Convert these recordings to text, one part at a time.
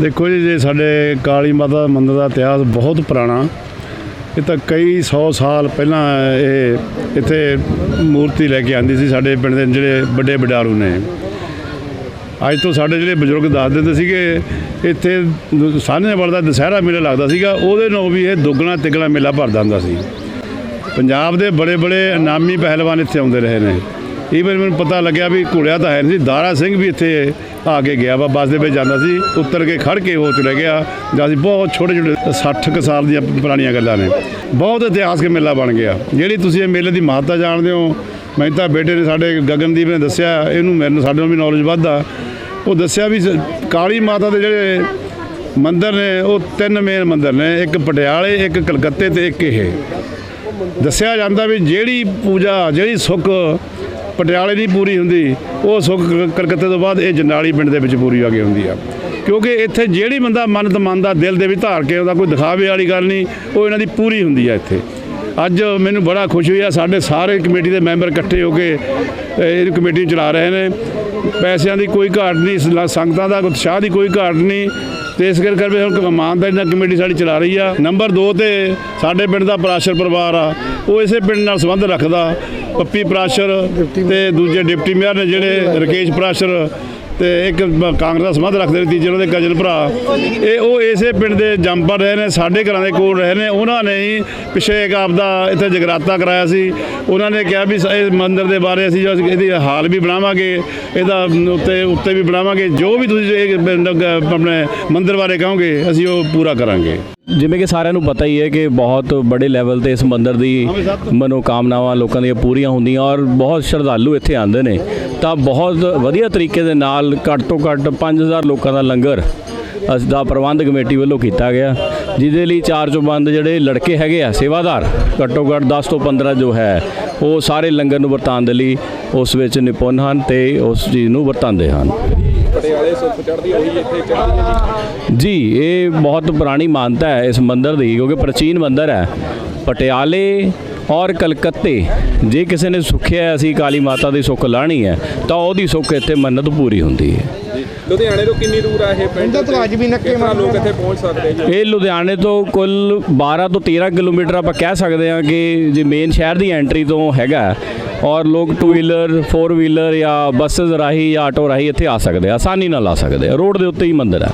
ਦੇਖੋ ਜੀ, ਜੇ ਸਾਡੇ ਕਾਲੀ ਮਾਤਾ ਮੰਦਿਰ ਦਾ ਇਤਿਹਾਸ ਬਹੁਤ ਪੁਰਾਣਾ, ਇਹ ਤਾਂ ਕਈ 100 ਸਾਲ ਪਹਿਲਾਂ ਇਹ ਇੱਥੇ ਮੂਰਤੀ ਲੈ ਕੇ ਆਂਦੀ ਸੀ ਸਾਡੇ ਪਿੰਡ ਦੇ ਜਿਹੜੇ ਵੱਡੇ ਵਡਾਰੂ ਨੇ। ਅੱਜ ਤੋਂ ਸਾਡੇ ਜਿਹੜੇ ਬਜ਼ੁਰਗ ਦੱਸ ਦਿੰਦੇ ਸੀਗੇ, ਇੱਥੇ ਸਾਹਨੇਵਾਲ ਦਾ ਦੁਸਹਿਰਾ ਮੇਲਾ ਲੱਗਦਾ ਸੀਗਾ, ਉਹਦੇ ਨਾਲ ਵੀ ਇਹ ਦੁੱਗਣਾ ਤਿੱਗਣਾ ਮੇਲਾ ਭਰਦਾ ਹੁੰਦਾ ਸੀ। ਪੰਜਾਬ ਦੇ ਬੜੇ ਬੜੇ ਇਨਾਮੀ ਪਹਿਲਵਾਨ ਇੱਥੇ ਆਉਂਦੇ ਰਹੇ ਨੇ। ਈਵਨ ਮੈਨੂੰ ਪਤਾ ਲੱਗਿਆ ਵੀ ਘੋੜਿਆ ਤਾਂ ਹੈ ਨਹੀਂ ਸੀ। ਦਾਰਾ ਸਿੰਘ ਵੀ ਇੱਥੇ ਆ ਕੇ ਗਿਆ ਵਾ, ਬੱਸ ਦੇ ਵਿੱਚ ਜਾਂਦਾ ਸੀ, ਉੱਤਰ ਕੇ ਖੜ ਕੇ ਹੋ ਚਲੇ ਗਿਆ। ਜਾਂ ਅਸੀਂ ਬਹੁਤ ਛੋਟੇ ਛੋਟੇ 60 ਕੁ ਸਾਲ ਦੀਆਂ ਪੁਰਾਣੀਆਂ ਗੱਲਾਂ ਨੇ। ਬਹੁਤ ਇਤਿਹਾਸਕ ਮੇਲਾ ਬਣ ਗਿਆ। ਜਿਹੜੀ ਤੁਸੀਂ ਇਹ ਮੇਲੇ ਦੀ ਮਹੱਤਤਾ ਜਾਣਦੇ ਹੋ ਮੈਨੂੰ ਤਾਂ ਬੇਟੇ ਨੇ ਸਾਡੇ ਗਗਨਦੀਪ ਨੇ ਦੱਸਿਆ, ਇਹਨੂੰ ਮੈਨੂੰ ਸਾਡੇ ਨੂੰ ਵੀ ਨੌਲੇਜ ਵੱਧਦਾ। ਉਹ ਦੱਸਿਆ ਵੀ ਸ- ਕਾਲੀ ਮਾਤਾ ਦੇ ਜਿਹੜੇ ਮੰਦਰ ਨੇ, ਉਹ ਤਿੰਨ ਮੇਨ ਮੰਦਰ ਨੇ, ਇੱਕ ਪਟਿਆਲੇ, ਇੱਕ ਕਲਕੱਤੇ ਤੇ ਇੱਕ ਇਹ। ਦੱਸਿਆ ਜਾਂਦਾ ਵੀ ਜਿਹੜੀ ਪੂਜਾ, ਜਿਹੜੀ ਸੁੱਖ ਪਟਿਆਲੇ ਨਹੀਂ ਪੂਰੀ ਹੁੰਦੀ, ਉਹ ਸੁੱਖ ਕ- ਕਲਕੱਤੇ ਤੋਂ ਬਾਅਦ ਇਹ ਜਨਾਲੀ ਪਿੰਡ ਦੇ ਵਿੱਚ ਪੂਰੀ ਆ ਕੇ ਹੁੰਦੀ ਆ। ਕਿਉਂਕਿ ਇੱਥੇ ਜਿਹੜੀ ਬੰਦਾ ਮੰਨਤ ਮੰਨਦਾ ਦਿਲ ਦੇ ਵਿੱਚ ਧਾਰ ਕੇ ਉਹਦਾ ਕੋਈ ਦਿਖਾਵੇ ਵਾਲੀ ਗੱਲ ਨਹੀਂ, ਉਹ ਇਹਨਾਂ ਦੀ ਪੂਰੀ ਹੁੰਦੀ ਆ ਇੱਥੇ। ਅੱਜ ਮੈਨੂੰ ਬੜਾ ਖੁਸ਼ੀ ਹੋਇਆ ਸਾਡੇ ਸਾਰੇ ਕਮੇਟੀ ਦੇ ਮੈਂਬਰ ਇਕੱਠੇ ਹੋ ਕੇ ਇਹ ਕਮੇਟੀ ਨੂੰ ਚਲਾ ਰਹੇ ਨੇ। ਪੈਸਿਆਂ ਦੀ ਕੋਈ ਘਾਟ ਨਹੀਂ ਸੰਗਤਾਂ ਦਾ ਉਤਸ਼ਾਹ ਦੀ ਕੋਈ ਘਾਟ ਨਹੀਂ। ਤੇ ਇਸ ਕਰਕੇ ਵੀ ਹੁਣ ਇਮਾਨਦਾਰੀ ਨਾਲ ਕਮੇਟੀ ਸਾਡੀ ਚਲਾ ਰਹੀ ਆ। ਨੰਬਰ 2 ਤੇ ਸਾਡੇ ਪਿੰਡ ਦਾ ਪ੍ਰਾਸ਼ਰ ਪਰਿਵਾਰ ਆ, ਉਹ ਇਸੇ ਪਿੰਡ ਨਾਲ ਸੰਬੰਧ ਰੱਖਦਾ। ਪੱਪੀ ਪ੍ਰਾਸ਼ਰ ਤੇ ਦੂਜੇ ਡਿਪਟੀ ਮੇਅਰ ਨੇ ਜਿਹੜੇ ਰਕੇਸ਼ ਪ੍ਰਾਸ਼ਰ ਤੇ ਇੱਕ ਕਾਂਗਰਸ ਦਾ ਸੰਬੰਧ ਰੱਖਦੇ ਨੇ, ਤੀਜੇ ਉਹਨਾਂ ਦੇ ਕਜਨ ਭਰਾ। ਇਹ ਉਹ ਇਸੇ ਪਿੰਡ ਦੇ ਜੰਪਰ ਰਹੇ ਨੇ, ਸਾਡੇ ਘਰਾਂ ਦੇ ਕੋਲ ਰਹੇ ਨੇ। ਉਹਨਾਂ ਨੇ ਹੀ ਪਿਛੇ ਇੱਕ ਆਪਦਾ ਇੱਥੇ ਜਗਰਾਤਾ ਕਰਾਇਆ ਸੀ। ਉਹਨਾਂ ਨੇ ਕਿਹਾ ਵੀ ਸ- ਇਸ ਮੰਦਿਰ ਦੇ ਬਾਰੇ ਅਸੀਂ ਜੋ ਇਹਦੀ ਹਾਲ ਵੀ ਬਣਾਵਾਂਗੇ, ਇਹਦਾ ਉੱਤੇ ਉੱਤੇ ਵੀ ਬਣਾਵਾਂਗੇ। ਜੋ ਵੀ ਤੁਸੀਂ ਇਹ ਆਪਣੇ ਮੰਦਿਰ ਬਾਰੇ ਕਹੋਗੇ, ਅਸੀਂ ਉਹ ਪੂਰਾ ਕਰਾਂਗੇ। ਜਿਵੇਂ ਕਿ ਸਾਰਿਆਂ ਨੂੰ ਪਤਾ ਹੀ ਹੈ ਕਿ ਬਹੁਤ ਬੜੇ ਲੈਵਲ ਤੇ ਇਸ ਮੰਦਿਰ ਦੀ ਮਨੋਕਾਮਨਾਵਾਂ ਲੋਕਾਂ ਦੀਆਂ ਪੂਰੀਆਂ ਹੁੰਦੀਆਂ ਔਰ ਬਹੁਤ ਸ਼ਰਧਾਲੂ ਇੱਥੇ ਆਉਂਦੇ ਨੇ। ਤਾਂ ਬਹੁਤ ਵਧੀਆ ਤਰੀਕੇ ਦੇ ਨਾਲ ਘੱਟ ਤੋਂ ਘੱਟ 5000 ਲੋਕਾਂ ਦਾ ਲੰਗਰ ਅਸ, ਦਾ ਪ੍ਰਬੰਧ ਕਮੇਟੀ ਵੱਲੋਂ ਕੀਤਾ ਗਿਆ, ਜਿਹਦੇ ਲਈ ਚਾਰ ਚੌਬੰਦ ਜਿਹੜੇ ਲੜਕੇ ਹੈਗੇ ਆ, ਸੇਵਾਦਾਰ, ਘੱਟੋ ਘੱਟ 10 ਤੋਂ 15 ਜੋ ਹੈ, ਉਹ ਸਾਰੇ ਲੰਗਰ ਨੂੰ ਵਰਤਾਉਣ ਦੇ ਲਈ ਉਸ ਵਿੱਚ ਨਿਪੁੰਨ ਹਨ ਤੇ ਉਸ ਚੀਜ਼ ਨੂੰ ਵਰਤਾਉਂਦੇ ਹਨ। ਪਟਿਆਲੇ ਸੁੱਖ ਚੜਦੀ ਉਹੀ ਇੱਥੇ ਚੜਦੀ ਹੈ ਜੀ ਇਹ ਬਹੁਤ ਪੁਰਾਣੀ ਮਾਨਤਾ ਹੈ ਇਸ ਮੰਦਿਰ ਦੀ ਕਿਉਂਕਿ ਪ੍ਰਾਚੀਨ ਮੰਦਿਰ ਹੈ। ਪਟਿਆਲੇ ਔਰ ਕਲਕੱਤੇ ਜੇ ਕਿਸੇ ਨੇ ਸੁੱਖਿਆ ਅਸੀਂ ਕਾਲੀ ਮਾਤਾ ਦੀ ਸੁੱਖ ਲਾਣੀ ਹੈ ਤਾਂ ਉਹਦੀ ਸੁੱਖ ਇੱਥੇ ਮੰਨਤ ਪੂਰੀ ਹੁੰਦੀ ਹੈ। ਜੀ ਲੁਧਿਆਣੇ ਤੋਂ ਕਿੰਨੀ ਦੂਰ ਆ ਇਹ ਪਿੰਡ? ਤਾਂ ਅੱਜ ਵੀ ਨੱਕੇ ਤਰ੍ਹਾਂ ਲੋਕ ਇੱਥੇ ਪਹੁੰਚ ਸਕਦੇ ਜੀ ਇਹ ਲੁਧਿਆਣੇ ਤੋਂ ਕੁੱਲ 12 ਤੋਂ 13 ਕਿਲੋਮੀਟਰ ਆਪਾਂ ਕਹਿ ਸਕਦੇ ਹਾਂ ਕਿ ਜੇ ਮੇਨ ਸ਼ਹਿਰ ਦੀ ਐਂਟਰੀ ਤੋਂ ਹੈਗਾ ਔਰ ਲੋਕ ਟੂ ਵੀਲਰ ਫੋਰ ਵੀਲਰ ਜਾਂ ਬੱਸਸ ਰਾਹੀਂ ਜਾਂ ਆਟੋ ਰਾਹੀਂ ਇੱਥੇ ਆ ਸਕਦੇ ਆ, ਆਸਾਨੀ ਨਾਲ ਆ ਸਕਦੇ ਆ। ਰੋਡ ਦੇ ਉੱਤੇ ਹੀ ਮੰਦਿਰ ਹੈ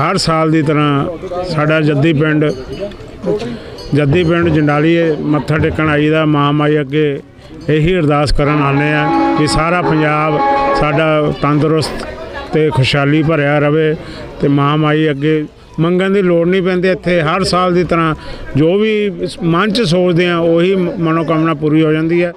ਹਰ ਸਾਲ ਦੀ ਤਰ੍ਹਾਂ ਸਾਡਾ ਜੱਦੀ ਪਿੰਡ ਜੱਦੀ ਪਿੰਡ ਜੰਡਾਲੀ ਮੱਥਾ ਟੇਕਣ ਆਈਦਾ ਮਾਂ ਮਾਈ ਅੱਗੇ ਇਹੀ ਅਰਦਾਸ ਕਰਨ ਆਨੇ ਆ ਕਿ ਸਾਰਾ ਪੰਜਾਬ ਸਾਡਾ ਤੰਦਰੁਸਤ ਤੇ ਖੁਸ਼ਹਾਲੀ ਭਰਿਆ ਰਵੇ ਤੇ ਮਾਂ ਮਾਈ ਅੱਗੇ ਮੰਗਣ ਦੀ ਲੋੜ ਨਹੀਂ ਪੈਂਦੀ। ਇੱਥੇ ਹਰ ਸਾਲ ਦੀ ਤਰ੍ਹਾਂ ਜੋ ਵੀ ਮਨ ਚ ਸੋਚਦੇ ਆ, ਉਹੀ ਮਨੋਕਾਮਨਾ ਪੂਰੀ ਹੋ ਜਾਂਦੀ ਹੈ।